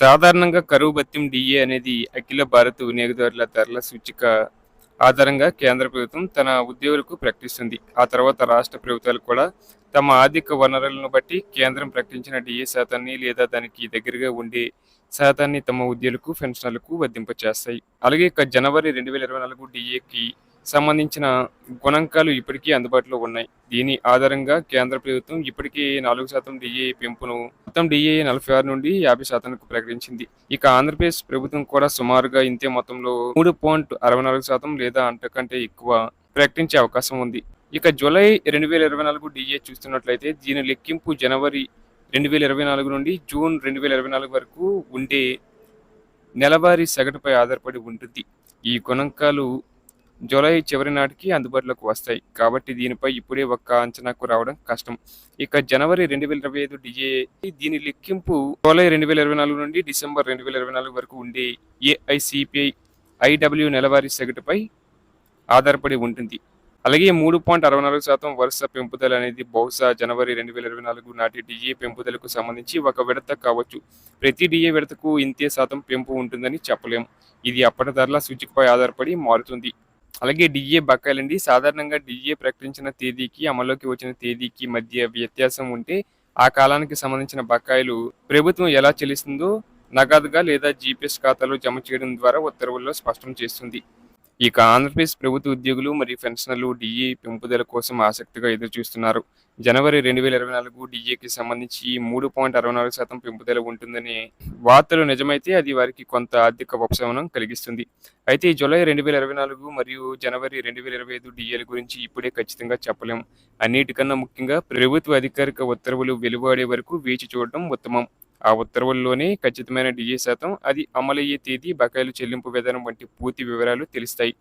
సాధారణంగా కరువు భత్యం డిఏ అనేది అఖిల భారత వినియోగదారుల ధరల సూచిక ఆధారంగా కేంద్ర ప్రభుత్వం తన ఉద్యోగులకు ప్రకటిస్తుంది. ఆ తర్వాత రాష్ట్ర ప్రభుత్వాలు కూడా తమ ఆర్థిక వనరులను బట్టి కేంద్రం ప్రకటించిన డిఏ శాతాన్ని లేదా దానికి దగ్గరగా ఉండే శాతాన్ని తమ ఉద్యోగులకు పెన్షనర్లకు వర్తింపచేస్తాయి. అలాగే ఇక జనవరి రెండు వేల ఇరవై నాలుగు డిఏకి సంబంధించిన గణాంకాలు ఇప్పటికీ అందుబాటులో ఉన్నాయి. దీని ఆధారంగా కేంద్ర ప్రభుత్వం ఇప్పటికీ నాలుగు శాతం డిఏ పెంపును మొత్తం డిఏ నలభై ఆరు నుండి యాభై శాతానికి ప్రకటించింది. ఇక ఆంధ్రప్రదేశ్ ప్రభుత్వం కూడా సుమారుగా ఇంతే మొత్తంలో మూడు పాయింట్ అరవై నాలుగు శాతం లేదా అంతకంటే ఎక్కువ ప్రకటించే అవకాశం ఉంది. ఇక జూలై రెండు వేల ఇరవై నాలుగు డిఏ చూస్తున్నట్లయితే దీని లెక్కింపు జనవరి రెండు వేల ఇరవై నాలుగు నుండి జూన్ రెండు వేల ఇరవై నాలుగు వరకు ఉండే నెలవారీ సగటుపై ఆధారపడి ఉంటుంది. ఈ గణాంకాలు జూలై చివరి నాటికి అందుబాటులోకి వస్తాయి. కాబట్టి దీనిపై ఇప్పుడే ఒక్క అంచనాకు రావడం కష్టం. ఇక జనవరి రెండు వేల ఇరవై ఐదు డిజే దీని లెక్కింపు జూలై రెండు వేల ఇరవై నాలుగు నుండి డిసెంబర్ రెండు వేల ఇరవై నాలుగు వరకు ఉండే ఏఐసిపిఐ ఐడబ్ల్యూ నెలవారీ సగటుపై ఆధారపడి ఉంటుంది. అలాగే మూడు పాయింట్ అరవై నాలుగు శాతం వరుస పెంపుదల అనేది బహుశా జనవరి రెండు వేల ఇరవై నాలుగు నాటి డిఏ పెంపుదలకు సంబంధించి ఒక విడత కావచ్చు. ప్రతి డిఏ విడతకు ఇంతే శాతం పెంపు ఉంటుందని చెప్పలేము ఇది అప్పటి ధరల సూచికపై ఆధారపడి మారుతుంది. అలాగే డిఏ బకాయిలండి. సాధారణంగా డిఏ ప్రకటించిన తేదీకి అమలులోకి వచ్చిన తేదీకి మధ్య వ్యత్యాసం ఉంటే ఆ కాలానికి సంబంధించిన బకాయిలు ప్రభుత్వం ఎలా చెల్లిస్తుందో నగదుగా లేదా జీపీఎస్ ఖాతాలో జమ చేయడం ద్వారా ఉత్తర్వుల్లో స్పష్టం చేస్తుంది. ఇక ఆంధ్రప్రదేశ్ ప్రభుత్వ ఉద్యోగులు మరియు పెన్షనర్లు డిఏ పెంపుదల కోసం ఆసక్తిగా ఎదురుచూస్తున్నారు. జనవరి రెండు వేల ఇరవై నాలుగు డిఏకి సంబంధించి మూడు పాయింట్ అరవై నాలుగు శాతం పెంపుదల ఉంటుందని వార్తలు నిజమైతే అది వారికి కొంత ఆర్థిక ఉపశమనం కలిగిస్తుంది. అయితే ఈ జూలై రెండు వేల ఇరవై నాలుగు మరియు జనవరి రెండు వేల ఇరవై ఐదు డిఏల గురించి ఇప్పుడే ఖచ్చితంగా చెప్పలేం. అన్నిటికన్నా ముఖ్యంగా ప్రభుత్వ అధికారిక ఉత్తర్వులు వెలువడే వరకు వేచి చూడడం ఉత్తమం. ఆ ఉత్తర్వుల్లోనే ఖచ్చితమైన డిజీ శాతం అది అమలయ్యే తేదీ బకాయిలు చెల్లింపు విధానం వంటి పూర్తి వివరాలు తెలుస్తాయి.